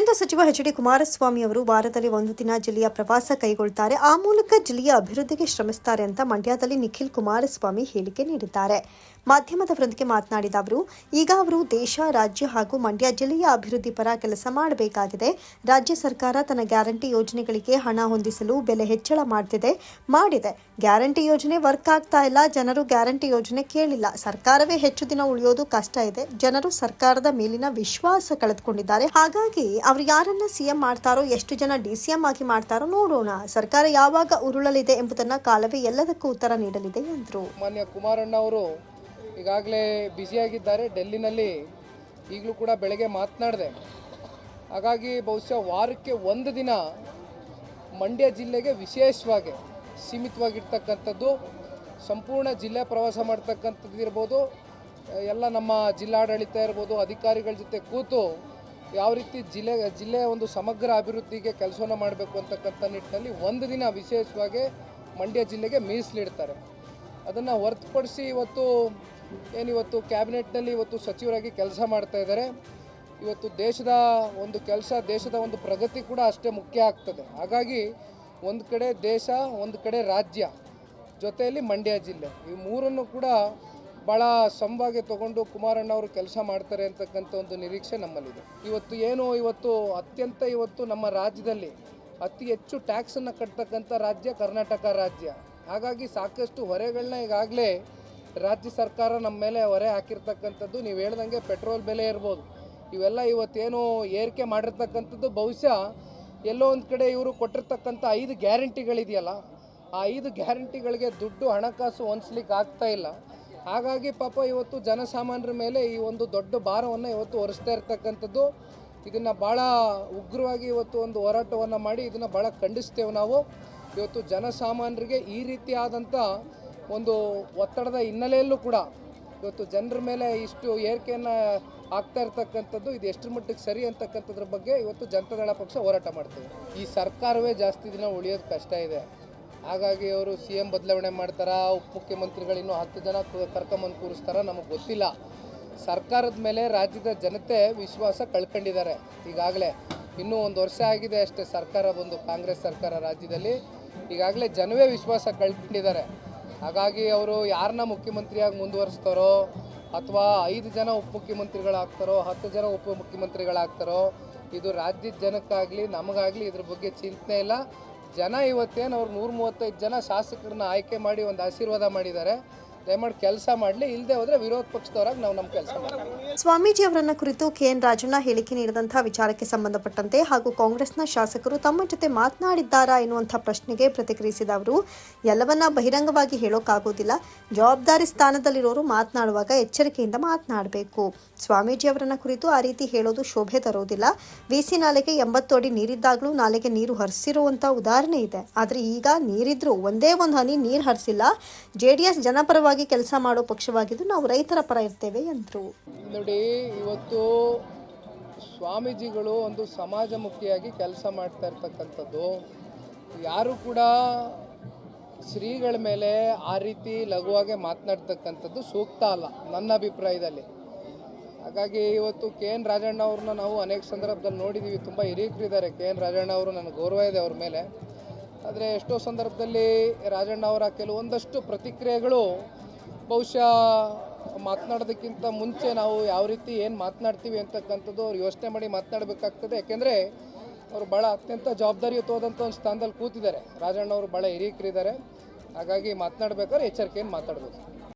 ಕೇಂದ್ರ ಸಚಿವ H D Kumaraswamy ಅವರು ವಾರದಲ್ಲಿ ಒಂದು ದಿನ ಜಿಲ್ಲೆಯ ಪ್ರವಾಸ ಕೈಗೊಳ್ಳುತ್ತಾರೆ ಆ ಮೂಲಕ ಜಿಲ್ಲೆಯ ಅಭಿವೃದ್ಧಿಗೆ ಶ್ರಮಿಸುತ್ತಾರೆ ಅಂತ ಮಂಡ್ಯದಲ್ಲಿ ನಿಖಿಲ್ ಕುಮಾರಸ್ವಾಮಿ ಹೇಳಿಕೆ ನೀಡಿದ್ದಾರೆ. ಮಾಧ್ಯಮದವರೊಂದಿಗೆ ಮಾತನಾಡಿದ ಅವರು, ಈಗ ಅವರು ದೇಶ, ರಾಜ್ಯ ಹಾಗೂ ಮಂಡ್ಯ ಜಿಲ್ಲೆಯ ಅಭಿವೃದ್ಧಿ ಪರ ಕೆಲಸ ಮಾಡಬೇಕಾಗಿದೆ. ರಾಜ್ಯ ಸರ್ಕಾರ ತನ್ನ ಗ್ಯಾರಂಟಿ ಯೋಜನೆಗಳಿಗೆ ಹಣ ಹೊಂದಿಸಲು ಬೆಲೆ ಹೆಚ್ಚಳ ಮಾಡ್ತಿದೆ, ಮಾಡಿದೆ. ಗ್ಯಾರಂಟಿ ಯೋಜನೆ ವರ್ಕ್ ಆಗ್ತಾ ಇಲ್ಲ, ಜನರು ಗ್ಯಾರಂಟಿ ಯೋಜನೆ ಕೇಳಿಲ್ಲ. ಸರ್ಕಾರವೇ ಹೆಚ್ಚು ದಿನ ಉಳಿಯೋದು ಕಷ್ಟ ಇದೆ. ಜನರು ಸರ್ಕಾರದ ಮೇಲಿನ ವಿಶ್ವಾಸ ಕಳೆದುಕೊಂಡಿದ್ದಾರೆ. ಹಾಗಾಗಿ ಅವರು ಯಾರನ್ನ ಸಿಎಂ ಮಾಡ್ತಾರೋ, ಎಷ್ಟು ಜನ ಡಿ ಸಿ ಎಂ ಆಗಿ ಮಾಡ್ತಾರೋ ನೋಡೋಣ. ಸರ್ಕಾರ ಯಾವಾಗ ಉರುಳಲಿದೆ ಎಂಬುದನ್ನ ಕಾಲವೇ ಎಲ್ಲದಕ್ಕೂ ಉತ್ತರ ನೀಡಲಿದೆ ಎಂದರು. ಮಾನ್ಯ ಕುಮಾರಣ್ಣ ಅವರು ಈಗಾಗಲೇ ಬ್ಯುಸಿಯಾಗಿದ್ದಾರೆ ಡೆಲ್ಲಿನಲ್ಲಿ ಈಗಲೂ ಕೂಡ ಬೆಳಗ್ಗೆ ಮಾತನಾಡಿದೆ. ಹಾಗಾಗಿ ಬಹುಶಃ ವಾರಕ್ಕೆ ಒಂದು ದಿನ ಮಂಡ್ಯ ಜಿಲ್ಲೆಗೆ ವಿಶೇಷವಾಗಿ ಸೀಮಿತವಾಗಿರ್ತಕ್ಕಂಥದ್ದು, ಸಂಪೂರ್ಣ ಜಿಲ್ಲೆ ಪ್ರವಾಸ ಮಾಡ್ತಕ್ಕಂಥದ್ದು ಇರ್ಬೋದು. ಎಲ್ಲ ನಮ್ಮ ಜಿಲ್ಲಾಡಳಿತ ಇರ್ಬೋದು, ಅಧಿಕಾರಿಗಳ ಜೊತೆ ಕೂತು ಯಾವ ರೀತಿ ಜಿಲ್ಲೆ ಜಿಲ್ಲೆಯ ಒಂದು ಸಮಗ್ರ ಅಭಿವೃದ್ಧಿಗೆ ಕೆಲಸವನ್ನು ಮಾಡಬೇಕು ಅಂತಕ್ಕಂಥ ನಿಟ್ಟಿನಲ್ಲಿ ಒಂದು ದಿನ ವಿಶೇಷವಾಗಿ ಮಂಡ್ಯ ಜಿಲ್ಲೆಗೆ ಮೀಸಲಿಡ್ತಾರೆ. ಅದನ್ನು ಹೊರತುಪಡಿಸಿ ಇವತ್ತು ಏನಿವತ್ತು ಕ್ಯಾಬಿನೆಟ್ನಲ್ಲಿ ಇವತ್ತು ಸಚಿವರಾಗಿ ಕೆಲಸ ಮಾಡ್ತಾ ಇದ್ದಾರೆ. ಇವತ್ತು ದೇಶದ ಒಂದು ಕೆಲಸ, ದೇಶದ ಒಂದು ಪ್ರಗತಿ ಕೂಡ ಅಷ್ಟೇ ಮುಖ್ಯ ಆಗ್ತದೆ. ಹಾಗಾಗಿ ಒಂದು ಕಡೆ ದೇಶ, ಒಂದು ಕಡೆ ರಾಜ್ಯ ಜೊತೆಯಲ್ಲಿ ಮಂಡ್ಯ ಜಿಲ್ಲೆ. ಈ ಮೂರನ್ನು ಕೂಡ ಭಾಳ ಸಮವಾಗಿ ತಗೊಂಡು ಕುಮಾರಣ್ಣ ಅವರು ಕೆಲಸ ಮಾಡ್ತಾರೆ ಅಂತಕ್ಕಂಥ ಒಂದು ನಿರೀಕ್ಷೆ ನಮ್ಮಲ್ಲಿದೆ. ಇವತ್ತು ಏನು ಇವತ್ತು ಅತ್ಯಂತ ಇವತ್ತು ನಮ್ಮ ರಾಜ್ಯದಲ್ಲಿ ಅತಿ ಹೆಚ್ಚು ಟ್ಯಾಕ್ಸನ್ನು ಕಟ್ತಕ್ಕಂಥ ರಾಜ್ಯ ಕರ್ನಾಟಕ ರಾಜ್ಯ. ಹಾಗಾಗಿ ಸಾಕಷ್ಟು ಹೊರೆಗಳನ್ನ ಈಗಾಗಲೇ ರಾಜ್ಯ ಸರ್ಕಾರ ನಮ್ಮ ಮೇಲೆ ಹೊರೆ ಹಾಕಿರ್ತಕ್ಕಂಥದ್ದು. ನೀವು ಹೇಳ್ದಂಗೆ ಪೆಟ್ರೋಲ್ ಬೆಲೆ ಇರ್ಬೋದು. ಇವೆಲ್ಲ ಇವತ್ತೇನು ಏರಿಕೆ ಮಾಡಿರ್ತಕ್ಕಂಥದ್ದು. ಬಹುಶಃ ಎಲ್ಲೋ ಒಂದು ಕಡೆ ಇವರು ಕೊಟ್ಟಿರ್ತಕ್ಕಂಥ ಐದು ಗ್ಯಾರಂಟಿಗಳಿದೆಯಲ್ಲ ಆ ಐದು ಗ್ಯಾರಂಟಿಗಳಿಗೆ ದುಡ್ಡು ಹಣಕಾಸು ಹೊಂದಿಸ್ಲಿಕ್ಕೆ ಆಗ್ತಾ ಇಲ್ಲ. ಹಾಗಾಗಿ ಪಾಪ ಇವತ್ತು ಜನಸಾಮಾನ್ಯರ ಮೇಲೆ ಈ ಒಂದು ದೊಡ್ಡ ಭಾರವನ್ನು ಇವತ್ತು ಹೊರಿಸ್ತಾ ಇರ್ತಕ್ಕಂಥದ್ದು. ಇದನ್ನು ಭಾಳ ಉಗ್ರವಾಗಿ ಇವತ್ತು ಒಂದು ಹೋರಾಟವನ್ನು ಮಾಡಿ ಇದನ್ನು ಭಾಳ ಖಂಡಿಸ್ತೇವೆ ನಾವು. ಇವತ್ತು ಜನಸಾಮಾನ್ಯರಿಗೆ ಈ ರೀತಿಯಾದಂಥ ಒಂದು ಒತ್ತಡದ ಹಿನ್ನೆಲೆಯಲ್ಲೂ ಕೂಡ ಇವತ್ತು ಜನರ ಮೇಲೆ ಇಷ್ಟು ಏರಿಕೆಯನ್ನು ಆಗ್ತಾ ಇರ್ತಕ್ಕಂಥದ್ದು ಇದು ಎಷ್ಟರ ಮಟ್ಟಿಗೆ ಸರಿ ಅಂತಕ್ಕಂಥದ್ರ ಬಗ್ಗೆ ಇವತ್ತು ಜನತಾದಳ ಪಕ್ಷ ಹೋರಾಟ ಮಾಡ್ತೇವೆ ಈ ಸರ್ಕಾರವೇ ಜಾಸ್ತಿ ದಿನ ಉಳಿಯೋದು ಕಷ್ಟ ಇದೆ. ಹಾಗಾಗಿ ಅವರು ಸಿ ಎಂ ಬದಲಾವಣೆ ಮಾಡ್ತಾರಾ ಉಪಮುಖ್ಯಮಂತ್ರಿಗಳು ಇನ್ನೂ ಹತ್ತು ಜನ ಕರ್ಕೊಂಬಂದು ಕೂರಿಸ್ತಾರ ನಮಗೆ ಗೊತ್ತಿಲ್ಲ. ಸರ್ಕಾರದ ಮೇಲೆ ರಾಜ್ಯದ ಜನತೆ ವಿಶ್ವಾಸ ಕಳ್ಕೊಂಡಿದ್ದಾರೆ. ಈಗಾಗಲೇ ಇನ್ನೂ ಒಂದು ವರ್ಷ ಆಗಿದೆ ಅಷ್ಟೇ ಸರ್ಕಾರ ಬಂದು ಕಾಂಗ್ರೆಸ್ ಸರ್ಕಾರ ರಾಜ್ಯದಲ್ಲಿ. ಈಗಾಗಲೇ ಜನವೇ ವಿಶ್ವಾಸ ಕಳ್ಕೊಂಡಿದ್ದಾರೆ. ಹಾಗಾಗಿ ಅವರು ಯಾರನ್ನ ಮುಖ್ಯಮಂತ್ರಿಯಾಗಿ ಮುಂದುವರಿಸ್ತಾರೋ ಅಥವಾ ಐದು ಜನ ಉಪಮುಖ್ಯಮಂತ್ರಿಗಳಾಗ್ತಾರೋ, ಹತ್ತು ಜನ ಉಪಮುಖ್ಯಮಂತ್ರಿಗಳಾಗ್ತಾರೋ, ಇದು ರಾಜ್ಯದ ಜನಕ್ಕಾಗಲಿ ನಮಗಾಗಲಿ ಇದ್ರ ಬಗ್ಗೆ ಚಿಂತನೆ ಇಲ್ಲ. ಜನ ಇವತ್ತೇನು ಅವ್ರು ನೂರ ಮೂವತ್ತೈದು ಜನ ಶಾಸಕರನ್ನ ಆಯ್ಕೆ ಮಾಡಿ ಒಂದು ಆಶೀರ್ವಾದ ಮಾಡಿದ್ದಾರೆ. ದಯಮಾಡಿ ಕೆಲಸ ಮಾಡಲಿ ಇಲ್ಲದೆ ಹೋದರೆ ವಿರೋಧ ಪಕ್ಷದವರಾಗಿ ನಾವು ನಮ್ಮ ಕೆಲಸ ಸ್ವಾಮೀಜಿ ಅವರನ್ನ ಕುರಿತು ಕೆಎನ್ ರಾಜಣ್ಣ ಹೇಳಿಕೆ ನೀಡಿದಂತಹ ವಿಚಾರಕ್ಕೆ ಸಂಬಂಧಪಟ್ಟಂತೆ ಹಾಗೂ ಕಾಂಗ್ರೆಸ್ನ ಶಾಸಕರು ತಮ್ಮ ಜೊತೆ ಮಾತನಾಡಿದ್ದಾರಾ ಎನ್ನುವಂತಹ ಪ್ರಶ್ನೆಗೆ ಪ್ರತಿಕ್ರಿಯಿಸಿದ ಅವರು, ಎಲ್ಲವನ್ನ ಬಹಿರಂಗವಾಗಿ ಹೇಳೋಕ್ಕಾಗೋದಿಲ್ಲ. ಜವಾಬ್ದಾರಿ ಸ್ಥಾನದಲ್ಲಿರೋರು ಮಾತನಾಡುವಾಗ ಎಚ್ಚರಿಕೆಯಿಂದ ಮಾತನಾಡಬೇಕು. ಸ್ವಾಮೀಜಿ ಅವರನ್ನ ಕುರಿತು ಆ ರೀತಿ ಹೇಳೋದು ಶೋಭೆ ತರೋದಿಲ್ಲ. ವಿಸಿ ನಾಲೆಗೆ ಎಂಬತ್ತು ಅಡಿ ನೀರಿದ್ದಾಗಲೂ ನಾಲೆಗೆ ನೀರು ಹರಿಸಿರುವಂತಹ ಉದಾಹರಣೆ ಇದೆ. ಆದರೆ ಈಗ ನೀರಿದ್ರೂ ಒಂದೇ ಒಂದು ಹನಿ ನೀರು ಹರಿಸಿಲ್ಲ. ಜೆಡಿಎಸ್ ಡಿ ಎಸ್ ಕೆಲಸ ಮಾಡೋ ಪಕ್ಷವಾಗಿದ್ದು ನಾವು ರೈತರ ಪರ ಇರ್ತೇವೆ ಎಂದರು. ನೋಡಿ, ಇವತ್ತು ಸ್ವಾಮೀಜಿಗಳು ಒಂದು ಸಮಾಜಮುಖಿಯಾಗಿ ಕೆಲಸ ಮಾಡ್ತಾ ಇರ್ತಕ್ಕಂಥದ್ದು. ಯಾರು ಕೂಡ ಶ್ರೀಗಳ ಮೇಲೆ ಆ ರೀತಿ ಲಘುವಾಗಿ ಮಾತನಾಡ್ತಕ್ಕಂಥದ್ದು ಸೂಕ್ತ ಅಲ್ಲ, ನನ್ನ ಅಭಿಪ್ರಾಯದಲ್ಲಿ. ಹಾಗಾಗಿ ಇವತ್ತು ಕೆ ಎನ್ ರಾಜಣ್ಣ ಅವ್ರನ್ನ ನಾವು ಅನೇಕ ಸಂದರ್ಭದಲ್ಲಿ ನೋಡಿದ್ದೀವಿ ತುಂಬ ಹಿರಿಯರಿದ್ದಾರೆ ಕೆ ಎನ್ ರಾಜಣ್ಣ ಅವರು ನನಗೆ ಗೌರವ ಇದೆ ಅವ್ರ ಮೇಲೆ. ಆದರೆ ಎಷ್ಟೋ ಸಂದರ್ಭದಲ್ಲಿ ರಾಜಣ್ಣ ಅವರ ಕೆಲವೊಂದಷ್ಟು ಪ್ರತಿಕ್ರಿಯೆಗಳು ಬಹುಶಃ ಮಾತನಾಡೋದಕ್ಕಿಂತ ಮುಂಚೆ ನಾವು ಯಾವ ರೀತಿ ಏನು ಮಾತನಾಡ್ತೀವಿ ಅಂತಕ್ಕಂಥದ್ದು ಅವ್ರು ಯೋಚನೆ ಮಾಡಿ ಮಾತನಾಡಬೇಕಾಗ್ತದೆ. ಯಾಕೆಂದರೆ ಅವರು ಭಾಳ ಅತ್ಯಂತ ಜವಾಬ್ದಾರಿಯುತವಾದಂಥ ಒಂದು ಸ್ಥಾನದಲ್ಲಿ ಕೂತಿದ್ದಾರೆ. ರಾಜಣ್ಣ ಅವರು ಭಾಳ ಹಿರಿಯಕರಿದ್ದಾರೆ. ಹಾಗಾಗಿ ಮಾತನಾಡಬೇಕಾದ್ರೆ ಎಚ್ಚರಿಕೆಯನ್ನು ಮಾತಾಡ್ಬೇಕು